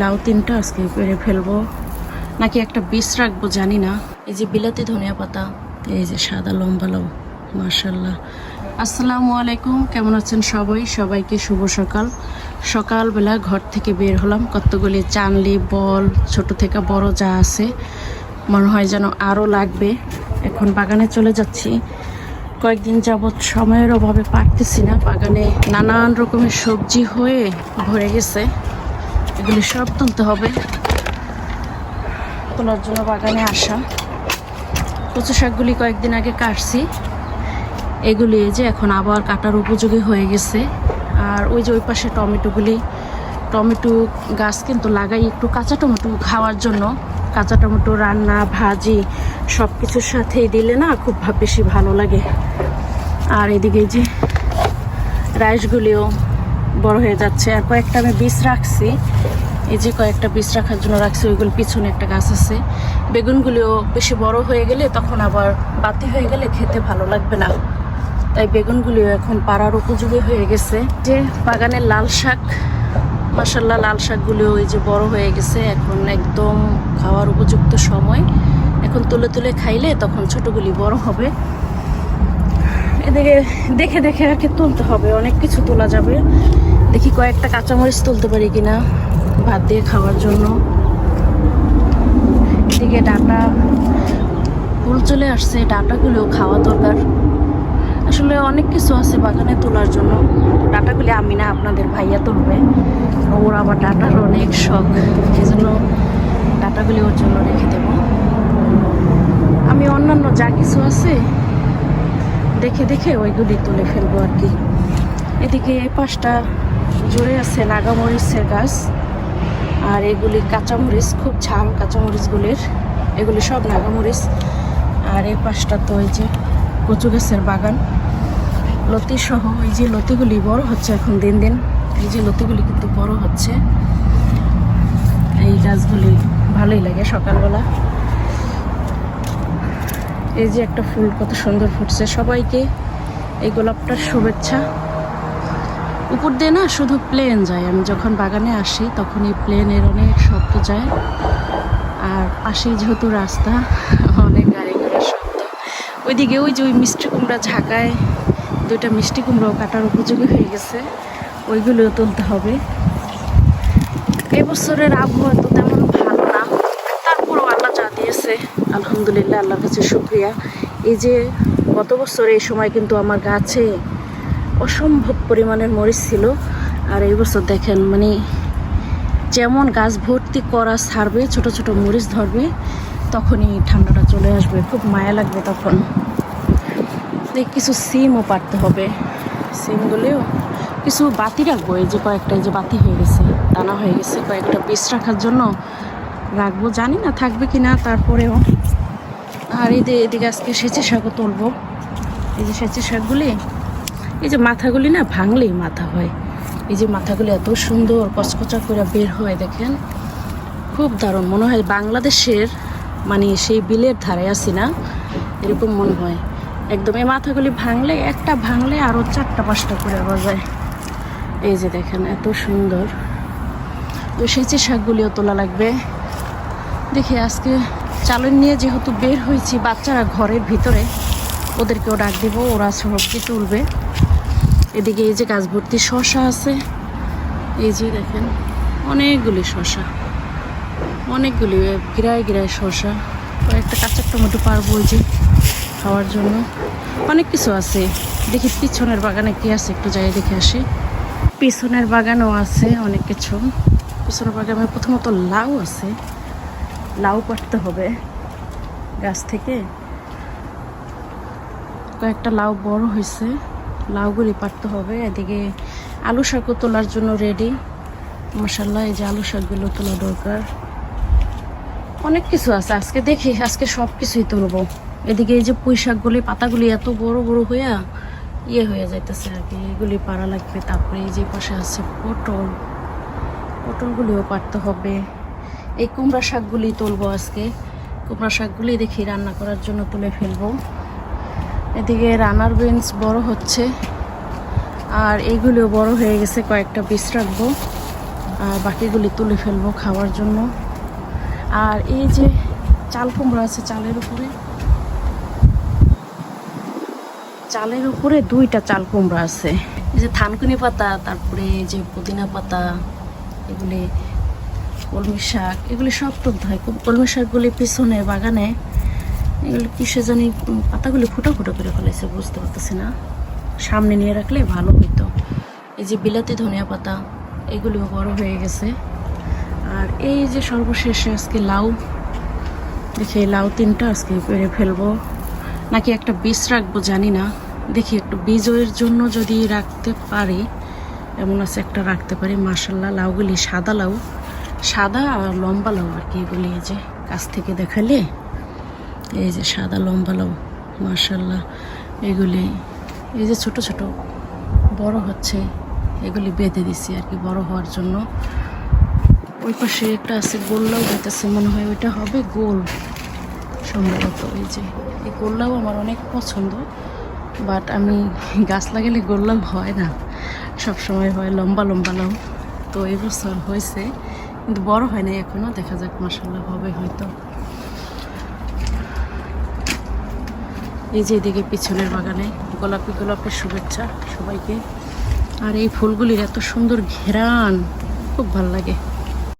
লাউ তিনটা আজকে পেরে ফেলব। নাকি একটা বিষ রাখব, জানি না। এই যে বিলাতি ধনিয়া পাতা, এই যে সাদা লম্বা লাউ মার্শাল্লাহ আসসালামু আলাইকুম, কেমন আছেন সবাই? সবাইকে শুভ সকাল। সকালবেলা ঘর থেকে বের হলাম। কতগুলি চানলি, বল, ছোট থেকে বড় যা আছে, মনে হয় যেন আরও লাগবে। এখন বাগানে চলে যাচ্ছি। কয়েকদিন যাবৎ সময়ের অভাবে পারতেছি না। বাগানে নানান রকমের সবজি হয়ে ভরে গেছে। এগুলি সব তুলতে হবে। তোলার জন্য বাগানে আসা। কচু শাকগুলি কয়েকদিন আগে কাটছি। এগুলি যে এখন আবার কাটার উপযোগী হয়ে গেছে। আর ওই যে ওই পাশে টমেটোগুলি, টমেটো গাছ কিন্তু লাগাই একটু কাঁচা টমেটো খাওয়ার জন্য। কাঁচা টমেটো রান্না, ভাজি সব কিছুর সাথেই দিলে না খুব বেশি ভালো লাগে। আর এদিকে যে রাইসগুলিও বড় হয়ে যাচ্ছে। আর কয়েকটা আমি বীজ রাখছি। এই যে কয়েকটা বীজ রাখার জন্য রাখছি, ওইগুলো পিছনে একটা গাছ আছে। বেগুনগুলিও বেশি বড় হয়ে গেলে তখন আবার বাতি হয়ে গেলে খেতে ভালো লাগবে না। তাই বেগুনগুলিও এখন পাড়ার উপযোগী হয়ে গেছে। যে বাগানের লাল শাক মাসাল্লাহ লাল শাকগুলিও এই যে বড় হয়ে গেছে। এখন একদম খাওয়ার উপযুক্ত সময়। এখন তুলে তুলে খাইলে তখন ছোটগুলি বড় হবে। এদিকে দেখে দেখে আর কি তুলতে হবে, অনেক কিছু তোলা যাবে। দেখি কয়েকটা কাঁচামরিচ তুলতে পারি কিনা, ভাত দিয়ে খাওয়ার জন্য। এদিকে ডাটা ফুল চলে আসছে ডাটাগুলো খাওয়া দরকার। আসলে অনেক কিছু আছে বাগানে তোলার জন্য। ডাটাগুলি আমি না, আপনাদের ভাইয়া তুলবে। ওর আবার ডাটার অনেক শখ এই জন্য ডাটাগুলি ওর জন্য রেখে দেবো। আমি অন্যান্য যা কিছু আছে দেখে দেখে ওইগুলি তুলে ফেলব আর কি। এদিকে এই পাশটা জুড়ে আছে নাগামরিচের গাছ। আর এগুলি কাঁচামরিচ, খুব ঝাল কাঁচামরিচগুলির। এগুলি সব নাগামরিচ। আর এই পাশটা তো ওই যে কচু গাছের বাগান। লতি সহ এই যে লতিগুলি বড় হচ্ছে এখন দিন দিন, এই যে লতিগুলি কিন্তু বড় হচ্ছে। এই গাছগুলি ভালোই লাগে সকালবেলা। এই যে একটা ফুল কত সুন্দর ফুটছে। সবাইকে এই গোলাপটার শুভেচ্ছা। উপর দিয়ে না শুধু প্লেন যায়। আমি যখন বাগানে আসি তখন এই প্লেনের অনেক শব্দ যায়। আর পাশেই যেহেতু রাস্তা, অনেক গাড়ি ঘোড়ার শব্দ। ওইদিকে ওই যে ওই মিষ্টি কুমড়া ঝাঁকায় দুইটা মিষ্টি কুমড়াও কাটার উপযোগী হয়ে গেছে। ওইগুলোও তুলতে হবে। এবছরের আবহাওয়া তো তেমন ভালো না তারপরও আল্লাহ যা দিয়েছে আলহামদুলিল্লাহ, আল্লাহর কাছে শুক্রিয়া। এই যে গত বছর এই সময় কিন্তু আমার গাছে অসম্ভব পরিমাণের মরিচ ছিল। আর এই বছর দেখেন মানে যেমন গাছ ভর্তি করা ছাড়বে, ছোট ছোট মরিচ ধরবে, তখনই ঠান্ডাটা চলে আসবে। খুব মায়া লাগবে তখন। কিছু সিমও পারতে হবে। সিমগুলিও কিছু বাতি রাখব, এই যে কয়েকটা যে বাতি হয়ে গেছে, দানা হয়ে গেছে, কয়েকটা পিস রাখার জন্য। রাখব, জানি না থাকবে কি না তারপরেও। আর এই যে এদিকে আজকে সেচে শাকও তুলবো। এই যে সেচে শাকগুলি, এই যে মাথাগুলি না ভাঙলেই মাথা হয়। এই যে মাথাগুলি এত সুন্দর কচকচা করে বের হয়, দেখেন। খুব দারুণ, মনে হয় বাংলাদেশের মানে সেই বিলের ধারে আছি না, এরকম মনে হয়। একদম, এই মাথাগুলি ভাঙলে, একটা ভাঙলে আরও চারটা, পাঁচটা করে বাজায় এই যে দেখেন, এত সুন্দর। তো সেচে শাকগুলিও তোলা লাগবে। দেখি আজকে চালন নিয়ে যেহেতু বের হয়েছি বাচ্চারা ঘরের ভিতরে, ওদেরকেও ডাক দিব, ওরা সবজি তুলবে। এদিকে এই যে গাছ ভর্তি শশা আছে, এই যে দেখেন অনেকগুলি শশা, অনেকগুলি গিরায় গিরায় শশা। কয়েকটা কাঁচা টমেটো পারব ওই যে খাওয়ার জন্য। অনেক কিছু আছে। দেখি পিছনের বাগানে কি আছে, একটু যাই দেখে আসি। পিছনের বাগানও আছে অনেক কিছু। পিছনের বাগানে প্রথমত লাউ আছে। লাউ পাড়তে হবে গাছ থেকে। কয়েকটা লাউ বড় হয়েছে, লাউগুলি পাড়তে হবে। এদিকে আলু শাকও তোলার জন্য রেডি মশাল্লা এই যে আলু শাকগুলো তোলা দরকার। অনেক কিছু আছে, আজকে দেখি, আজকে সব কিছুই তুলবো। এদিকে এই যে পুঁই শাকগুলি, পাতাগুলি এত বড় বড় হইয়া ইয়ে হয়ে যাইতেছে আর কি। এগুলি পাড়া লাগবে, তারপরে এই যে পাশে আছে পটল। পটলগুলিও পাড়তে হবে। এই কুমড়া শাকগুলি তুলবো আজকে। কুমড়া শাকগুলি দেখি রান্না করার জন্য তুলে ফেলব। এদিকে রানার বেঞ্চ বড় হচ্ছে, আর এইগুলিও বড় হয়ে গেছে, কয়েকটা পিস রাখব, আর বাকিগুলি তুলে ফেলব খাওয়ার জন্য। আর এই যে চাল কুমড়ো আছে চালের উপরে চালের উপরে দুইটা চাল কুমড়া আছে। এই যে থানকুনি পাতা, তারপরে যে পুদিনা পাতা, এগুলি কলমি শাক, এগুলি সব তুলতে হয়। কলমি শাকগুলি পিছনে, বাগানে, এগুলি কিসে জানি পাতাগুলি ফুটো ফুটো করে ফেলেছে, বুঝতে পারতেছি না। সামনে নিয়ে রাখলে ভালো হইতো। এই যে বিলাতি ধনিয়া পাতা, এগুলিও বড় হয়ে গেছে। আর এই যে সর্বশেষে আজকে লাউ, দেখি লাউ তিনটা আজকে পেরে ফেলব। নাকি একটা বীজ রাখব জানি না। দেখি একটু বীজের জন্য যদি রাখতে পারি, এমন আছে একটা রাখতে পারি মার্শাল্লাহ লাউগুলি সাদা লাউ। সাদা আর লম্বা লাউ আর কি এগুলি এই যে কাছ থেকে দেখালে। এই যে সাদা লম্বা লাউ মার্শাল্লাহ এগুলি। এই যে ছোট ছোট, বড় হচ্ছে, এগুলি বেঁধে দিছি আর কি বড় হওয়ার জন্য। ওই পাশে একটা আছে গোল্লাও হইতেছে মনে হয় ওইটা হবে গোল। সম্ভবত এই যে, এই গোল্লাও আমার অনেক পছন্দ, বাট আমি গাছ লাগালে গোল্লাও হয় না। সব সময় হয় লম্বা লম্বা লাউ তো এবছর হয়েছে কিন্তু বড় হয় নাই এখনও, দেখা যাক মাসাল্লাহ হবে হয়তো। এই যে এদিকে পিছনের বাগানে গোলাপি গোলাপের শুভেচ্ছা সবাইকে। আর এই ফুলগুলির এত সুন্দর ঘেরান, খুব ভালো লাগে।